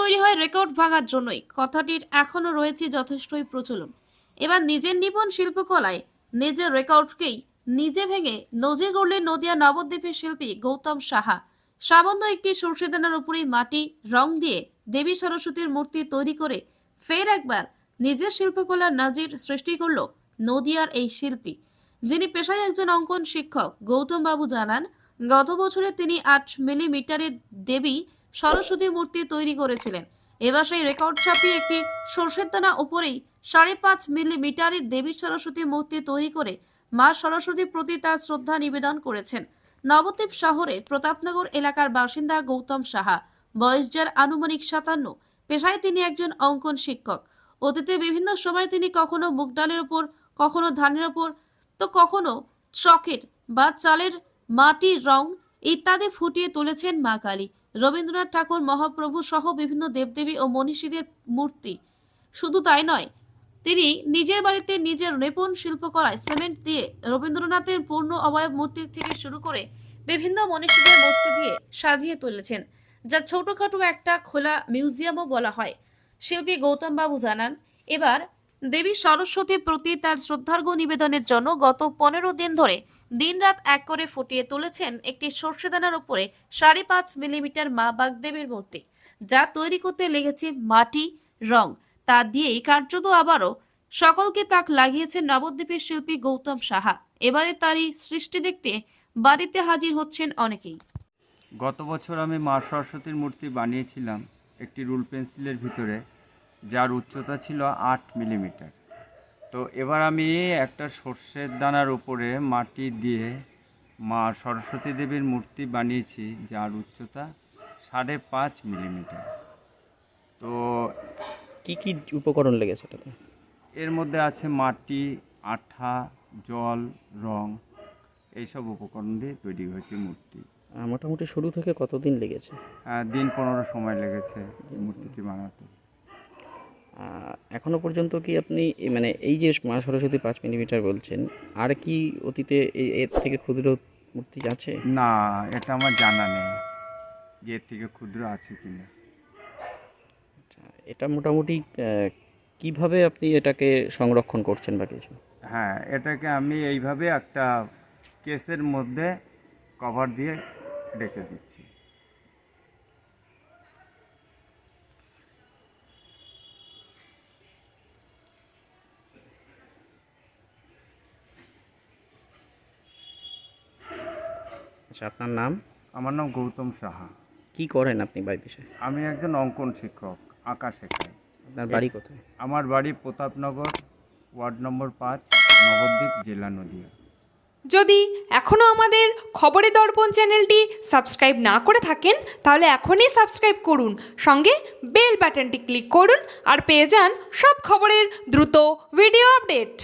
তৈরি হয় রেকর্ড ভাঙার জন্যই। কথাটির এখনও রয়েছে যথেষ্টই প্রচলন। এবার নিজের নিপুণ শিল্পকলায় নিজের রেকর্ডকেই নিজে ভেঙে নজির গড়লেন নদিয়া নবদ্বীপের শিল্পী গৌতম সাহা। সামান্য একটি সর্ষেদানার উপরেই মাটি, রং দিয়ে দেবী সরস্বতীর মূর্তি তৈরি করে ফের একবার নিজের শিল্পকলার নাজির সৃষ্টি করল নদিয়ার এই শিল্পী, যিনি পেশায় একজন অঙ্কন শিক্ষক। গৌতম বাবু জানান, গত বছরে তিনি আট মিলিমিটারের দেবী সরস্বতী মূর্তি তৈরি করেছিলেন। এবার সেই রেকর্ড ছাপিয়ে একটি সর্ষের দানা উপরেই সাড়ে পাঁচ মিলিমিটারের দেবী সরস্বতী মূর্তি তৈরি করে মা সরস্বতীর প্রতি তার শ্রদ্ধা নিবেদন করেছেন। নবদ্বীপ শহরের প্রতাপনগর এলাকার বাসিন্দা গৌতম সাহা, বয়স যার আনুমানিক সাতান্ন, পেশায় তিনি একজন অঙ্কন শিক্ষক। অতীতে বিভিন্ন সময় তিনি কখনো মুগ ডালের ওপর, কখনো ধানের ওপর, তো কখনো চকের বা চালের মাটির রং ইত্যাদি ফুটিয়ে তুলেছেন মা কালী। রবীন্দ্রনাথ ঠাকুর, মহাপ্রভু সহ বিভিন্ন দেবদেবী ও মনীষীদের মূর্তি। শুধু তাই নয়, তিনি নিজের বাড়িতে নিজের নিপুণ শিল্পকলায় সিমেন্ট দিয়ে রবীন্দ্রনাথের পূর্ণ অবয়ব মূর্তি থেকে শুরু করে বিভিন্ন মনীষীদের মূর্তি দিয়ে সাজিয়ে তুলেছেন, যা ছোটখাটো একটা খোলা মিউজিয়ামও বলা হয়। শিল্পী গৌতম বাবু জানান, এবার দেবী সরস্বতীর প্রতি তার শ্রদ্ধার্ঘ নিবেদনের জন্য গত পনেরো দিন ধরে দিনরাত এক করে ফুটিয়ে তুলেছেন একটি সর্ষেদানার উপরে সাড়ে পাঁচ মিলিমিটার মা বাগদেবের মূর্তি, যা তৈরি করতে লেগেছে মাটি, রং। তা দিয়েই কার্যত আবারও সকলকে তাক লাগিয়েছেন নবদ্বীপের শিল্পী গৌতম সাহা। এবারে তারই সৃষ্টি দেখতে বাড়িতে হাজির হচ্ছেন অনেকেই। গত বছর আমি মা সরস্বতীর মূর্তি বানিয়েছিলাম একটি রুল পেন্সিলের ভিতরে, যার উচ্চতা ছিল আট মিলিমিটার। তো এবার আমি একটা সর্ষের দানার উপরে মাটি দিয়ে মা সরস্বতী দেবীর মূর্তি বানিয়েছি যার উচ্চতা সাড়ে পাঁচ মিলিমিটার। তো কি কি উপকরণ লেগেছে এটাতে? এর মধ্যে আছে মাটি আঠা জল রং এইসব উপকরণ দিয়ে তৈরি হয়েছে মূর্তি। মোটামুটি শুরু থেকে কতদিন লেগেছে? আহ, দিন পনেরো সময় লেগেছে মূর্তিটি বানাতে। আহ, এখনও পর্যন্ত কি আপনি মানে এই যে মা সরস্বতী পাঁচ মিলিমিটার বলছেন আর কি অতীতে এর থেকে ক্ষুদ্র মূর্তি আছে? না এটা আমার জানা নেই যে এর থেকে ক্ষুদ্র আছে কিনা। আচ্ছা, এটা মোটামুটি কীভাবে আপনি এটাকে সংরক্ষণ করছেন বা কিছু? হ্যাঁ এটাকে আমি এইভাবে একটা কেসের মধ্যে কভার দিয়ে রেখে দিচ্ছি। আচ্ছা আপনার নাম? আমার নাম গৌতম সাহা। কি করেন আপনি বাড়িতে এসে? আমি একজন অঙ্কন শিক্ষক আঁকা শেখাই। আপনার বাড়ি কোথায়? আমার বাড়ি প্রতাপনগর ওয়ার্ড নম্বর পাঁচ নবদ্বীপ জেলা নদীয়া। যদি এখনও আমাদের খবরের দর্পণ চ্যানেলটি সাবস্ক্রাইব না করে থাকেন তাহলে এখনই সাবস্ক্রাইব করুন সঙ্গে বেল বাটনটি ক্লিক করুন আর পেয়ে যান সব খবরের দ্রুত ভিডিও আপডেট।